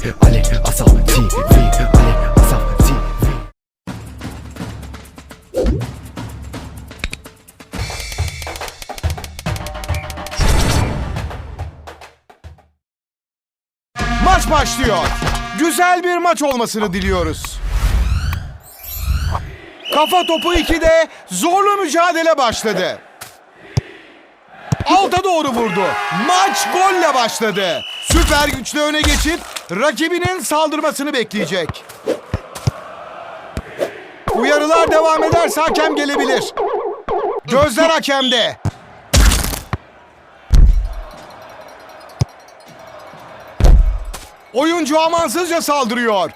Ali Asaf TV Ali Asaf TV Maç başlıyor. Güzel bir maç olmasını diliyoruz. Kafa topu 2'de zorlu mücadele başladı. Alta doğru vurdu. Maç golle başladı. Süper güçlü öne geçip rakibinin saldırmasını bekleyecek. Uyarılar devam ederse hakem gelebilir. Gözler hakemde. Oyuncu amansızca saldırıyor.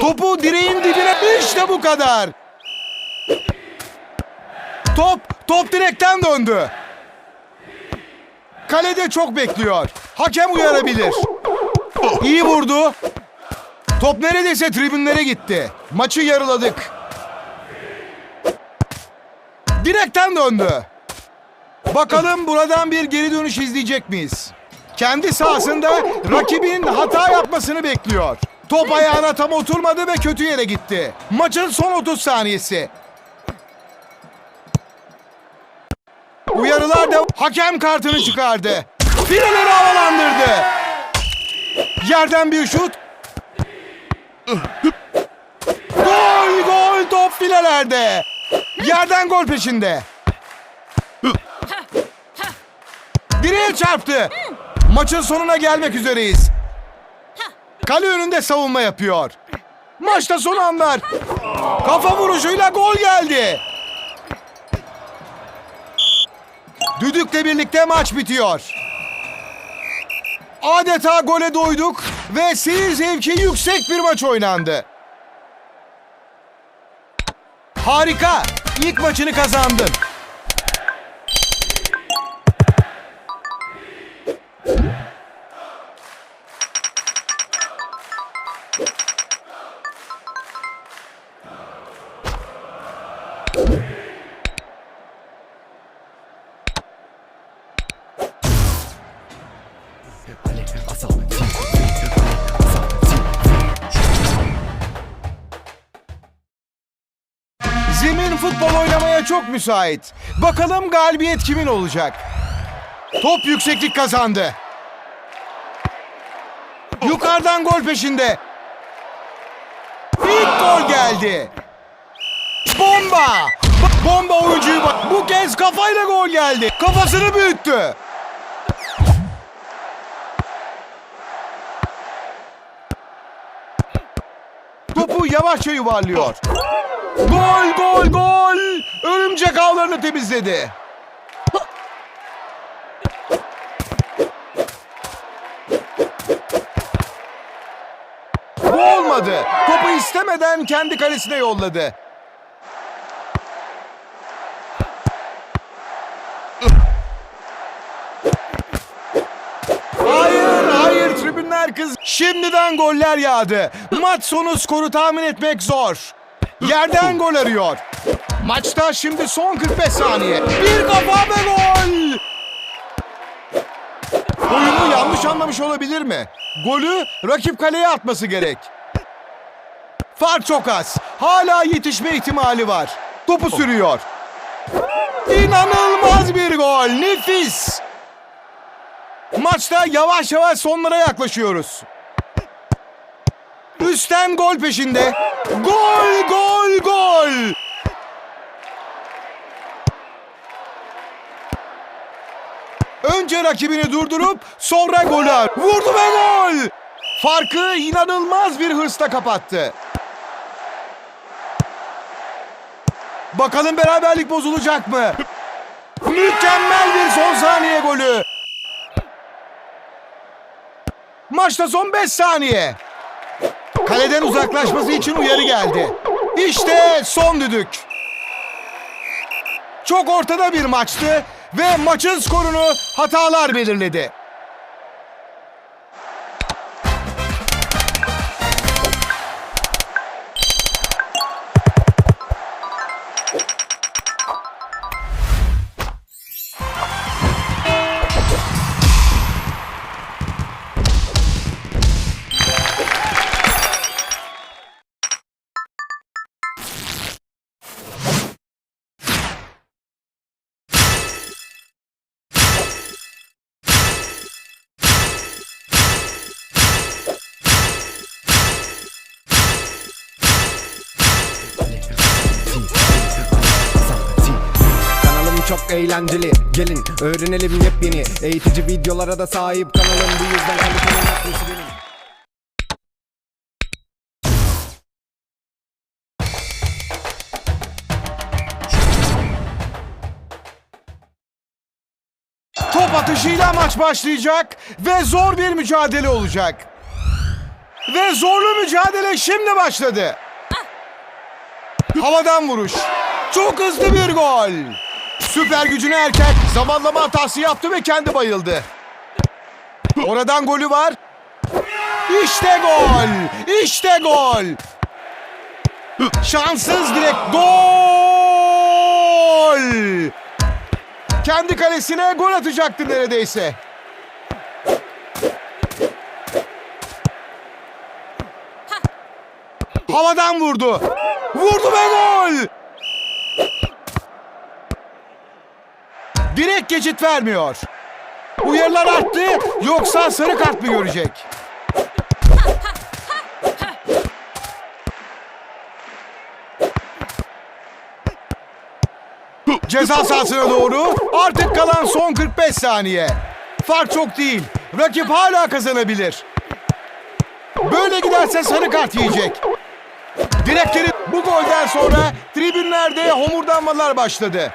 Topu direğin dibine işte bu kadar. Top, top direkten döndü. Kalede çok bekliyor. Hakem uyarabilir. İyi vurdu. Top neredeyse tribünlere gitti. Maçı yarıladık. Direkten döndü. Bakalım buradan bir geri dönüş izleyecek miyiz? Kendi sahasında rakibin hata yapmasını bekliyor. Top ayağına tam oturmadı ve kötü yere gitti. Maçın son 30 saniyesi. Uyarılar da hakem kartını çıkardı. Fileleri havalandırdı. Yerden bir şut. Gol gol top filelerde. Yerden gol peşinde. Direğe çarptı. Maçın sonuna gelmek üzereyiz. Kale önünde savunma yapıyor. Maçta son anlar. Kafa vuruşuyla gol geldi. Düdükle birlikte maç bitiyor. Adeta gole doyduk ve seyir zevki yüksek bir maç oynandı. Harika. İlk maçını kazandın. Ali TV Zemin futbol oynamaya çok müsait. Bakalım galibiyet kimin olacak? Top yükseklik kazandı. Yukarıdan gol peşinde. İlk gol geldi. Bomba! Ba- Bomba oyuncuyu bak. Bu kez kafayla gol geldi. Kafasını büyüttü. Yavaşça yuvarlıyor. Gol gol gol! Örümcek ağlarını temizledi. Bu olmadı. Topu istemeden kendi kalesine yolladı. Şimdiden goller yağdı. Maç sonu skoru tahmin etmek zor. Yerden gol arıyor. Maçta şimdi son 45 saniye. Bir kafa ve gol. Oyunu yanlış anlamış olabilir mi? Golü rakip kaleye atması gerek. Fark çok az. Hala yetişme ihtimali var. Topu sürüyor. İnanılmaz bir gol. Nefis. Maçta yavaş yavaş sonlara yaklaşıyoruz. Üstten gol peşinde. Gol, gol, gol. Önce rakibini durdurup sonra golü. Vurdu ve gol. Farkı inanılmaz bir hırsla kapattı. Bakalım beraberlik bozulacak mı? Mükemmel bir son saniye golü. Maçta son 5 saniye. Kaleden uzaklaşması için uyarı geldi. İşte son düdük. Çok ortada bir maçtı ve maçın skorunu hatalar belirledi. Eğlenceli Gelin öğrenelim yepyeni Eğitici videolara da sahip kanalım Bu yüzden kaliteli yapması benim Top atışıyla maç başlayacak ve zor bir mücadele olacak. Ve zorlu mücadele şimdi başladı. Havadan vuruş. Çok hızlı bir gol. Süper gücüne erken zamanlama hatası yaptı ve kendi bayıldı. Oradan golü var. İşte gol. İşte gol. Şanssız direkt gol. Kendi kalesine gol atacaktı neredeyse. Havadan vurdu. Vurdu ve gol. Direkt geçit vermiyor. Uyarılar arttı yoksa sarı kart mı görecek? Ceza sahasına doğru artık kalan son 45 saniye. Fark çok değil. Rakip hala kazanabilir. Böyle giderse sarı kart yiyecek. Direkleri bu golden sonra tribünlerde homurdanmalar başladı.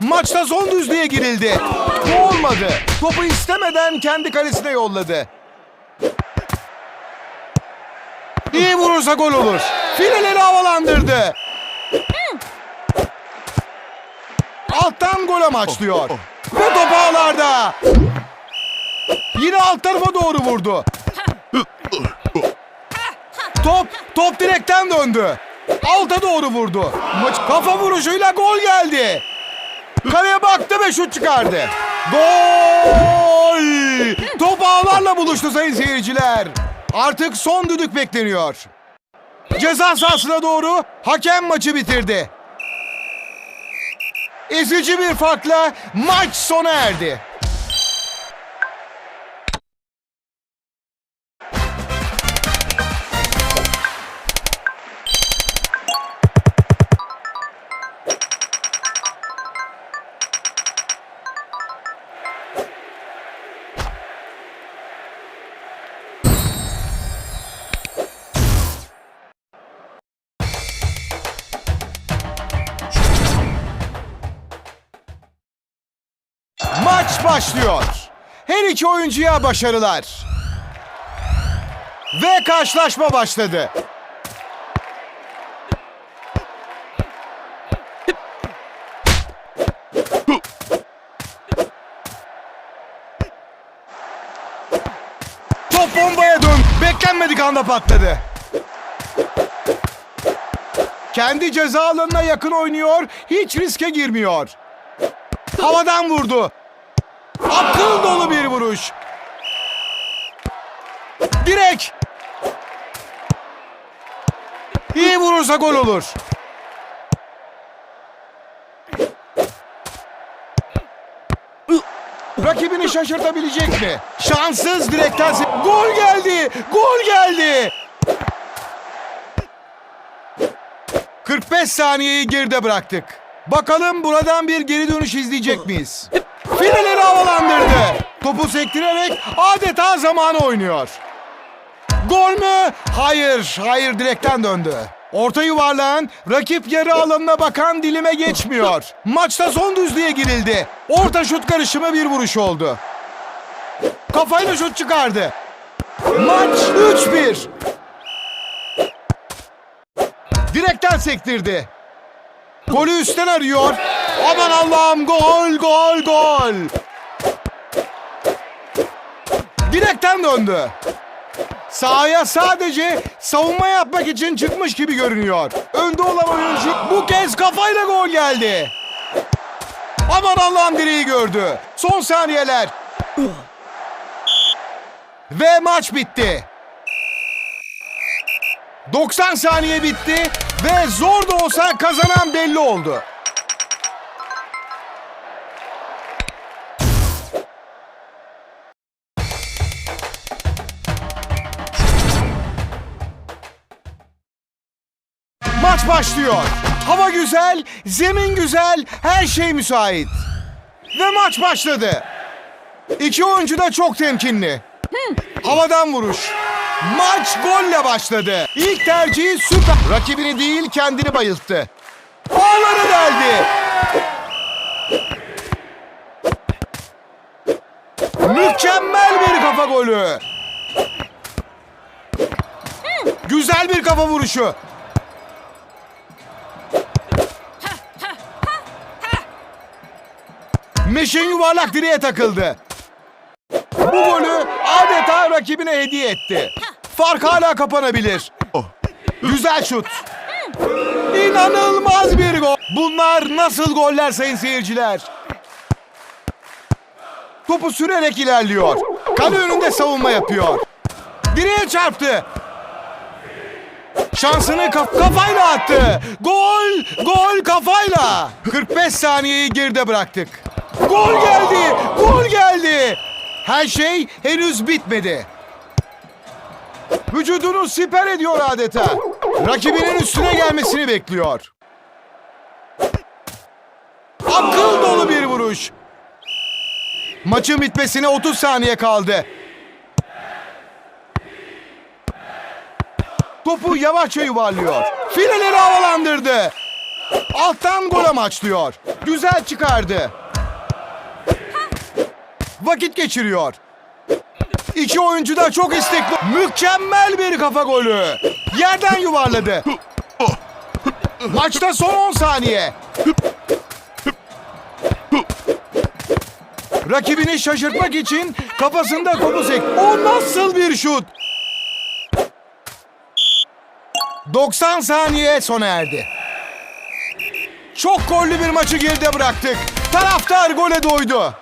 Maçta son düzlüğe girildi. Bu olmadı. Topu istemeden kendi kalesine yolladı. İyi vurursa gol olur. Fileleri havalandırdı. Alttan gol amaçlıyor. Ve top ağlarda. Yine alt tarafa doğru vurdu. Top, top direkten döndü. Alta doğru vurdu. Maç kafa vuruşuyla gol geldi. Kaleye baktı ve şut çıkardı. Gol! Top ağlarla buluştu sayın seyirciler. Artık son düdük bekleniyor. Ceza sahasına doğru hakem maçı bitirdi. Ezici bir farkla maç sona erdi. Başlıyor. Her iki oyuncuya başarılar. Ve karşılaşma başladı. Top bombaya dön. Beklenmedik anda patladı. Kendi ceza alanına yakın oynuyor. Hiç riske girmiyor. Havadan vurdu. Akıl dolu bir vuruş. Direk. İyi vurursa gol olur. Rakibini şaşırtabilecek mi? Şanssız direkten Gol geldi! Gol geldi! 45 saniyeyi geride bıraktık. Bakalım buradan bir geri dönüş izleyecek miyiz? Fileleri havalandırdı. Topu sektirerek adeta zamanı oynuyor. Gol mü? Hayır, hayır direkten döndü. Orta yuvarlağın rakip yarı alanına bakan dilime geçmiyor. Maçta son düzlüğe girildi. Orta şut karışımı bir vuruş oldu. Kafayla şut çıkardı. Maç 3-1. Direkten sektirdi. Golü üstten arıyor. Aman Allah'ım gol gol gol. Direkten döndü. Sahaya sadece savunma yapmak için çıkmış gibi görünüyor. Önde olan oyuncu bu kez kafayla gol geldi. Aman Allah'ım direği gördü. Son saniyeler. Ve maç bitti. 90 saniye bitti ve zor da olsa kazanan belli oldu. Başlıyor. Hava güzel, zemin güzel, her şey müsait. Ve maç başladı. İki oyuncu da çok temkinli. Havadan vuruş. Maç golle başladı. İlk tercihi süper. Rakibini değil kendini bayılttı. Ağları deldi. Mükemmel bir kafa golü. Güzel bir kafa vuruşu. Meşin yuvarlak direğe takıldı. Bu golü adeta rakibine hediye etti. Fark hala kapanabilir. Güzel şut. İnanılmaz bir gol. Bunlar nasıl goller sayın seyirciler? Topu sürerek ilerliyor. Kale önünde savunma yapıyor. Direğe çarptı. Şansını kaf- kafayla attı. Gol! Gol kafayla. 45 saniyeyi geride bıraktık. Gol geldi! Gol geldi! Her şey henüz bitmedi. Vücudunu siper ediyor adeta. Rakibinin üstüne gelmesini bekliyor. Akıl dolu bir vuruş. Maçın bitmesine 30 saniye kaldı. Topu yavaşça yuvarlıyor. Fileleri havalandırdı. Alttan gol amaçlıyor. Güzel çıkardı. Vakit geçiriyor. İki oyuncu da çok istekli. Mükemmel bir kafa golü. Yerden yuvarladı. Maçta son 10 saniye. Rakibini şaşırtmak için kafasında topu sek. O nasıl bir şut? 90 saniye sona erdi. Çok gollü bir maçı geride bıraktık. Taraftar gole doydu.